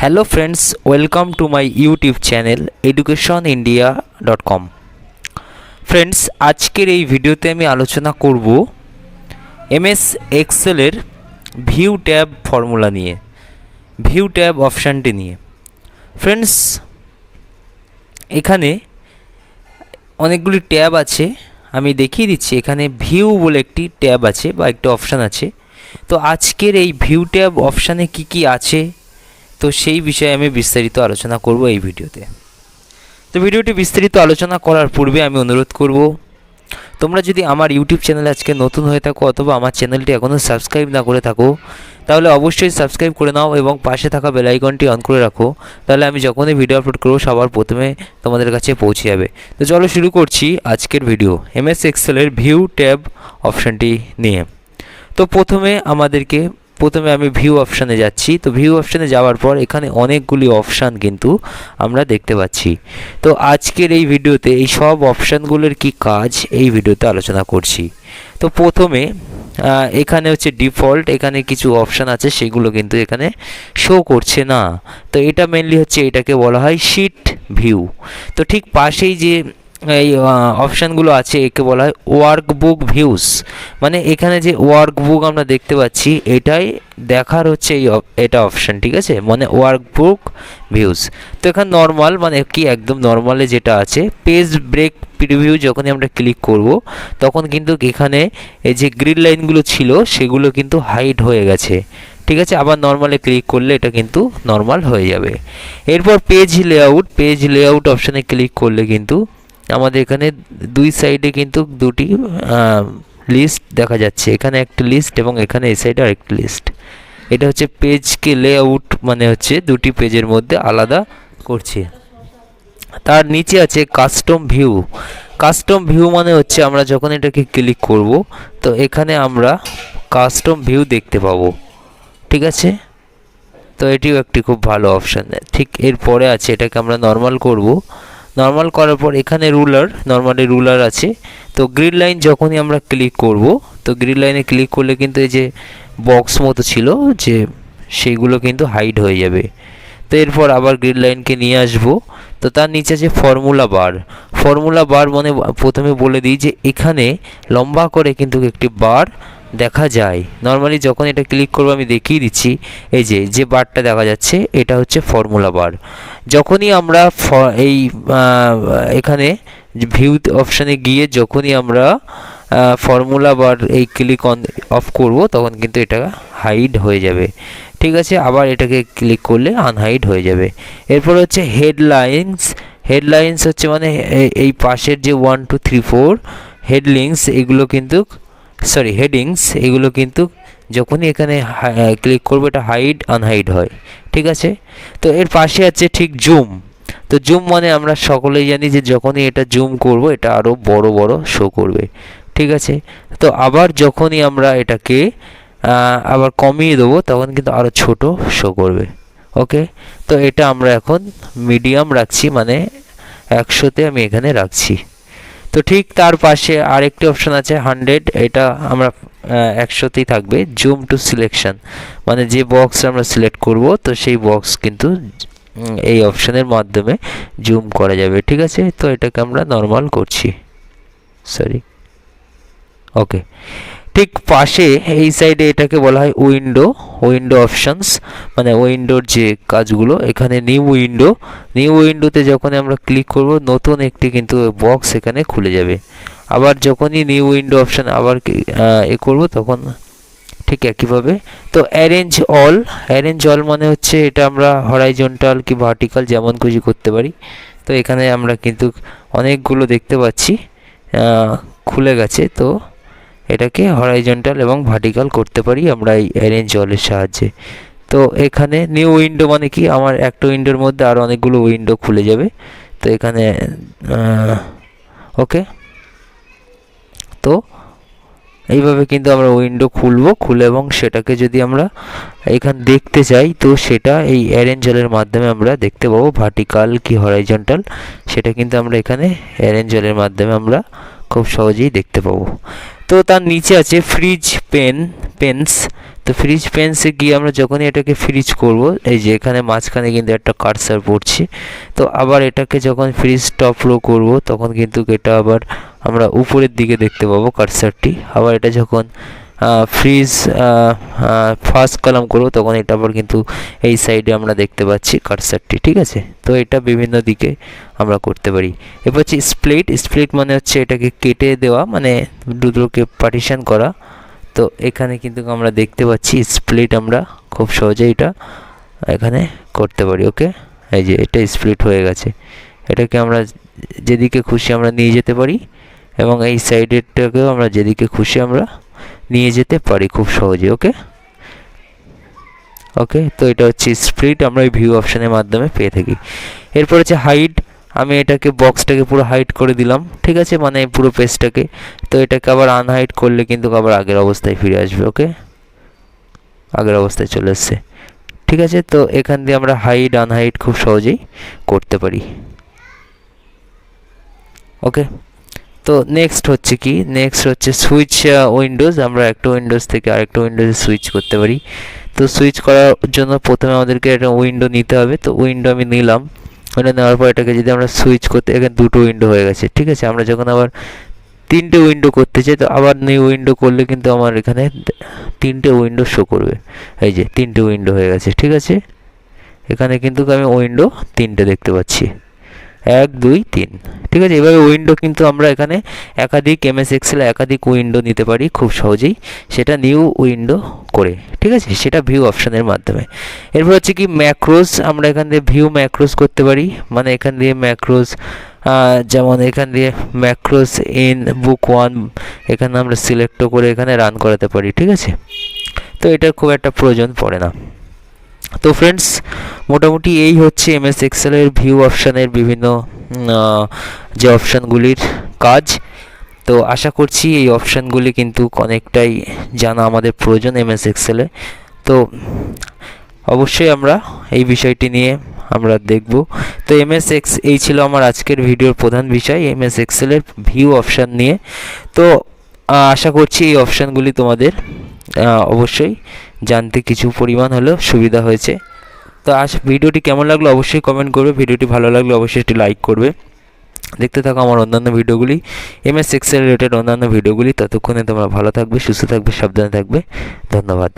Hello friends welcome to my YouTube channel education India dot com friends আজকের এই ভিডিওতে আমি আলোচনা করব এমএস এক্সেলের ভিউ ট্যাব ফর্মুলা নিয়ে ভিউ ট্যাব অপশানটি নিয়ে। ফ্রেন্ডস এখানে অনেকগুলি ট্যাব আছে, আমি দেখিয়ে দিচ্ছি, এখানে ভিউ বলে একটি ট্যাব আছে বা একটি অপশান আছে। তো আজকের এই ভিউ ট্যাব অপশানে কি কি আছে তো সেই বিষয়ে আমি বিস্তারিত আলোচনা করব এই ভিডিওতে। তো ভিডিওটি বিস্তারিত আলোচনা করার পূর্বে আমি অনুরোধ করব, তোমরা যদি আমার ইউটিউব চ্যানেলে আজকে নতুন হয়ে থাকো অথবা আমার চ্যানেলটি এখনও সাবস্ক্রাইব না করে থাকো, তাহলে অবশ্যই সাবস্ক্রাইব করে নাও এবং পাশে থাকা বেল আইকনটি অন করে রাখো, তাহলে আমি যখনই ভিডিও আপলোড করব সবার প্রথমে তোমাদের কাছে পৌঁছে যাবে। তো চলো শুরু করছি আজকের ভিডিও এমএস এক্সেলের ভিউ ট্যাব অপশানটি নিয়ে। তো প্রথমে আমাদেরকে প্রথমে আমি ভিউ অপশানে যাচ্ছি। তো ভিউ অপশানে যাওয়ার পর এখানে অনেকগুলি অপশান কিন্তু আমরা দেখতে পাচ্ছি। তো আজকের এই ভিডিওতে এই সব অপশানগুলোর কি কাজ, এই ভিডিওতে আলোচনা করছি। তো প্রথমে এখানে হচ্ছে ডিফল্ট এখানে কিছু অপশান আছে, সেগুলো কিন্তু এখানে শো করছে না। তো এটা মেনলি হচ্ছে এটাকে বলা হয় শিট ভিউ তো ঠিক পাশেই যে এই অপশানগুলো আছে, একে বলা হয় ওয়ার্কবুক ভিউস মানে এখানে যে ওয়ার্কবুক আমরা দেখতে পাচ্ছি, এটাই দেখার হচ্ছে এই এটা অপশান ঠিক আছে? মানে ওয়ার্কবুক ভিউস তো এখানে নর্মাল মানে কি একদম নর্মালে যেটা আছে পেজ ব্রেক প্রিভিউ যখনই আমরা ক্লিক করব, তখন কিন্তু এখানে এই যে গ্রিন লাইনগুলো ছিল, সেগুলো কিন্তু হাইড হয়ে গেছে। ঠিক আছে? আবার নর্মালে ক্লিক করলে এটা কিন্তু নর্মাল হয়ে যাবে। এরপর পেজ লেআউট পেজ লেআউট অপশানে ক্লিক করলে কিন্তু আমাদের এখানে দুই সাইডে কিন্তু দুটি লিস্ট দেখা যাচ্ছে। এখানে একটা লিস্ট এবং এখানে এই সাইডে আরেকটি লিস্ট এটা হচ্ছে পেজকে লেআউট মানে হচ্ছে দুটি পেজের মধ্যে আলাদা করছে। তার নিচে আছে কাস্টম ভিউ কাস্টম ভিউ মানে হচ্ছে আমরা যখন এটাকে ক্লিক করব, তো এখানে আমরা কাস্টম ভিউ দেখতে পাবো। ঠিক আছে? তো এটিও একটি খুব ভালো অপশান ঠিক এরপরে আছে এটাকে আমরা নর্মাল করব। নর্মাল করার পর এখানে রুলার নর্মালি রুলার আছে। তো গ্রিন লাইন যখনই আমরা ক্লিক করব, তো গ্রিন লাইনে ক্লিক করলে কিন্তু এই যে বক্স মতো ছিল, যে সেইগুলো কিন্তু হাইড হয়ে যাবে। তো এরপর আবার গ্রিন লাইনকে নিয়ে আসব। তো তার নিচে আছে ফর্মুলা বার ফর্মুলা বার মানে প্রথমে বলে দিই যে এখানে লম্বা করে কিন্তু একটি বার দেখা যায়। নর্মালি যখন এটা ক্লিক করব, আমি দেখিয়ে দিচ্ছি, এই যে যে বারটা দেখা যাচ্ছে, এটা হচ্ছে ফর্মুলা বার যখনই আমরা এই এখানে ভিউ অপশানে গিয়ে যখনই আমরা ফর্মুলা বার এই ক্লিক অন অফ করব, তখন কিন্তু এটা হাইড হয়ে যাবে। ঠিক আছে? আবার এটাকে ক্লিক করলে আনহাইড হয়ে যাবে। এরপর হচ্ছে হেডলাইন্স হেডলাইন্স হচ্ছে মানে এই পাশের যে one two three four headings এগুলো কিন্তু সরি হেডিংস এগুলো কিন্তু যখনই এখানে ক্লিক করব এটা হাইড আনহাইড হয়। ঠিক আছে? তো এর পাশে আছে ঠিক জুম তো জুম মানে আমরা সকলেই জানি যে যখনই এটা জুম করব, এটা আরও বড় বড় শো করবে। ঠিক আছে? তো আবার যখনই আমরা এটাকে আবার কমিয়ে দেবো, তখন কিন্তু আরও ছোট শো করবে। ওকে তো এটা আমরা এখন মিডিয়াম রাখছি মানে একশোতে আমি এখানে রাখছি। তো ঠিক তার পাশে আরেকটি অপশান আছে হান্ড্রেড এটা আমরা একশোতেই থাকবে জুম টু সিলেকশন মানে যে বক্স আমরা সিলেক্ট করব, তো সেই বক্স কিন্তু এই অপশানের মাধ্যমে জুম করা যাবে, ঠিক আছে? তো এটাকে আমরা নর্মাল করছি। সরি ওকে ঠিক পাশে এই সাইডে এটাকে বলা হয় উইন্ডো উইন্ডো অপশনস মানে উইন্ডোর যে কাজগুলো, এখানে নিউ উইন্ডো নিউ উইন্ডোতে যখন আমরা ক্লিক করব, নতুন একটি কিন্তু বক্স এখানে খুলে যাবে। আবার যখনই নিউ উইন্ডো অপশন আবার এ করব, তখন ঠিক একইভাবে। তো অ্যারেঞ্জ অল অ্যারেঞ্জ অল মানে হচ্ছে এটা আমরা হরাইজন্টাল কি ভার্টিক্যাল যেমন খুশি করতে পারি। তো এখানে আমরা কিন্তু অনেকগুলো দেখতে পাচ্ছি খুলে গেছে। তো এটাকে হরাইজন্টাল এবং ভার্টিক্যাল করতে পারি আমরা এই অ্যারেঞ্জ অলের সাহায্যে। তো এখানে নিউ উইন্ডো মানে কি? আমার একটা উইন্ডোর মধ্যে আরও অনেকগুলো উইন্ডো খুলে যাবে। তো এখানে ওকে তো এইভাবে কিন্তু আমরা উইন্ডো খুলবো, খুলে এবং সেটাকে যদি আমরা এখানে দেখতে চাই, তো সেটা এই অ্যারেঞ্জলের মাধ্যমে আমরা দেখতে পাবো ভার্টিক্যাল কি হরাইজন্টাল সেটা কিন্তু আমরা এখানে অ্যারেঞ্জলের মাধ্যমে আমরা খুব সহজেই দেখতে পাবো। তো তার নিচে আছে ফ্রিজ পেন পেন্স তো ফ্রিজ পেন্সে গিয়ে আমরা যখনই এটাকে ফ্রিজ করব, এই যে এখানে মাঝখানে কিন্তু একটা কার্সার পড়ছে। তো আবার এটাকে যখন ফ্রিজ টপ লো করব, তখন কিন্তু এটা আবার আমরা উপরের দিকে দেখতে পাবো কার্সারটি আবার এটা যখন ফ্রিজ ফার্স্ট কলাম করব, তখন এটা আবার কিন্তু এই সাইডে আমরা দেখতে পাচ্ছি কার্সারটি ঠিক আছে? তো এটা বিভিন্ন দিকে আমরা করতে পারি। এবার হচ্ছে স্প্লিট স্প্লিট মানে হচ্ছে এটাকে কেটে দেওয়া মানে দুটোকে পার্টিশন করা। তো এখানে কিন্তু আমরা দেখতে পাচ্ছি স্প্লিট আমরা খুব সহজে এটা এখানে করতে পারি, ওকে? এই যে এটা স্প্লিট হয়ে গেছে। এটাকে আমরা যেদিকে খুশি আমরা নিয়ে যেতে পারি, এবং এই সাইডেরটাকেও আমরা যেদিকে খুশি আমরা নিয়ে যেতে পারি খুব সহজে ওকে ওকে তো এটা হচ্ছে স্প্লিট আমরা এই ভিউ অপশানের মাধ্যমে পেয়ে থাকি। এরপর হচ্ছে হাইট আমি এটাকে বক্সটাকে পুরো হাইট করে দিলাম, ঠিক আছে? মানে পুরো পেজটাকে তো এটাকে আবার আনহাইট করলে কিন্তু আবার আগের অবস্থায় ফিরে আসবে ওকে আগের অবস্থায় চলে এসছে। ঠিক আছে? তো এখান দিয়ে আমরা হাইট আনহাইট খুব সহজেই করতে পারি। ওকে তো নেক্সট হচ্ছে কি? নেক্সট হচ্ছে সুইচ উইন্ডোজ আমরা একটা উইন্ডোজ থেকে আরেকটা উইন্ডোজে সুইচ করতে পারি। তো সুইচ করার জন্য প্রথমে আমাদেরকে একটা উইন্ডো নিতে হবে। তো উইন্ডো আমি নিলাম। উইন্ডো নেওয়ার পর এটাকে যদি আমরা সুইচ করতে, এখানে দুটো উইন্ডো হয়ে গেছে, ঠিক আছে? আমরা যখন আবার তিনটে উইন্ডো করতে চাই, তো আবার নিউ উইন্ডো করলে কিন্তু আমার এখানে তিনটে উইন্ডো শো করবে। এই যে, তিনটে উইন্ডো হয়ে গেছে, ঠিক আছে? এখানে কিন্তু আমি উইন্ডো তিনটে দেখতে পাচ্ছি। এক, দুই, তিন। ঠিক আছে, এভাবে উইন্ডো কিন্তু আমরা এখানে একাধিক এমএস এক্সেলে একাধিক উইন্ডো নিতে পারি খুব সহজেই। সেটা নিউ উইন্ডো করে, ঠিক আছে? সেটা ভিউ অপশানের মাধ্যমে। এরপর হচ্ছে কি ম্যাক্রোস আমরা এখান দিয়ে ভিউ ম্যাক্রোস করতে পারি। মানে এখান দিয়ে ম্যাক্রোস যেমন এখান দিয়ে ম্যাক্রোস ইন বুক ওয়ান এখানে আমরা সিলেক্টও করে এখানে রান করাতে পারি, ঠিক আছে? তো এটার খুব একটা প্রয়োজন পড়ে না। তো ফ্রেন্ডস মোটামুটি এই হচ্ছে এমএস এক্সেলের ভিউ অপশানের বিভিন্ন যে অপশানগুলির কাজ। তো আশা করছি এই অপশানগুলি কিন্তু অনেকটাই জানা আমাদের প্রয়োজন এমএস এক্সেলে। তো অবশ্যই আমরা এই বিষয়টি নিয়ে আমরা দেখব। তো এমএস এক্স, এই ছিল আমার আজকের ভিডিওর প্রধান বিষয় এমএস এক্সেলের ভিউ অপশান নিয়ে। তো আশা করছি এই অপশানগুলি তোমাদের অবশ্যই জানতে কিছু পরিমাণ হলেও সুবিধা হয়েছে। তো আজ ভিডিওটি কেমন লাগল অবশ্যই কমেন্ট করবে। ভিডিওটি ভালো লাগলে অবশ্যই একটি লাইক করবে। দেখতে থাকো আমার অন্যান্য ভিডিওগুলি। এম এস এক্সেল রিলেটেড অন্যান্য ভিডিওগুলি। ততক্ষণে তোমরা ভালো থাকবে, সুস্থ থাকবে, সাবধানে থাকবে। ধন্যবাদ।